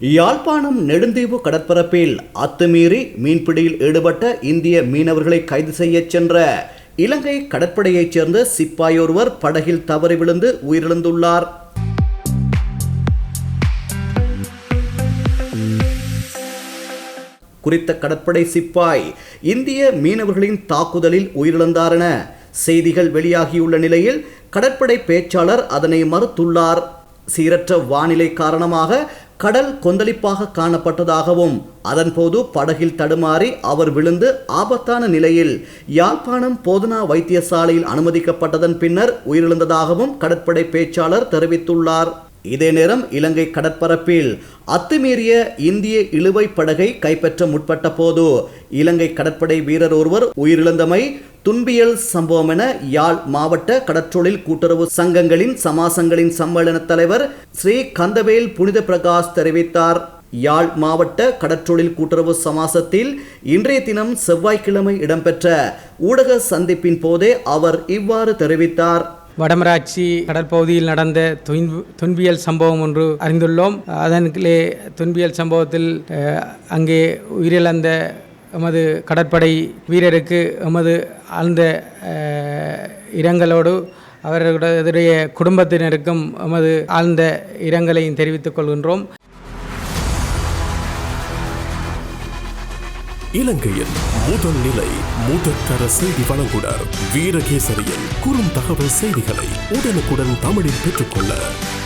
யாழ்ப்பாணம் நெடுந்தீவு கடற்பரப்பில் அத்துமீறி மீன்பிடியில் ஈடுபட்ட இந்திய மீனவர்களை கைது செய்யச் சென்ற இலங்கை கடற்படையைச் சேர்ந்த சிப்பாயொருவர் படகில் தவறி விழுந்து உயிரிழந்துள்ளார். குறித்த கடற்படை சிப்பாய் இந்திய மீனவர்களின் தாக்குதலில் உயிரிழந்தார் என செய்திகள் வெளியாகியுள்ள நிலையில் கடற்படை பேச்சாளர் அதனை மறுத்துள்ளார். சீரற்ற வானிலை காரணமாக கடல் கொந்தளிப்பாக காணப்பட்டதாகவும் அதன்போது படகில் தடுமாறி அவர் விழுந்து ஆபத்தான நிலையில் யாழ்ப்பாணம் போதனா வைத்தியசாலையில் அனுமதிக்கப்பட்டதன் பின்னர் உயிரிழந்ததாகவும் கடற்படை பேச்சாளர் தெரிவித்துள்ளார். இதே நேரம் இலங்கை கடற்பரப்பில் அத்துமீறிய இந்திய இழுவை படகை கைப்பற்ற முற்பட்ட போது இலங்கை கடற்படை வீரர் ஒருவர் உயிரிழந்தமை துன்பியல் சம்பவம் என யாழ் மாவட்ட கடற்றொழில் கூட்டுறவு சங்கங்களின் சமாசங்களின் சம்மேளன தலைவர் ஸ்ரீ கந்தவேல் புனித பிரகாஷ் தெரிவித்தார். யாழ் மாவட்ட கடற்றொழில் கூட்டுறவு சமாசத்தில் இன்றைய தினம் செவ்வாய்க்கிழமை இடம்பெற்ற ஊடக சந்திப்பின் போதே அவர் இவ்வாறு தெரிவித்தார். வடமராட்சி கடற்பகுதியில் நடந்த துன்பியல் சம்பவம் ஒன்று அறிந்துள்ளோம். அதன்கிலே துன்பியல் சம்பவத்தில் அங்கே உயிரிழந்த எமது கடற்படை வீரருக்கு எமது ஆழ்ந்த இரங்கலோடு அவர்களுடைய குடும்பத்தினருக்கும் எமது ஆழ்ந்த இரங்கலையும் தெரிவித்துக் கொள்கின்றோம். இலங்கையின் முதல் நிலை முதற்கர செய்தி வழங்குனர் வீரகேசரியின் குறும் தகவல் செய்திகளை உடனுக்குடன் தமிழில் பெற்றுக்கொள்ள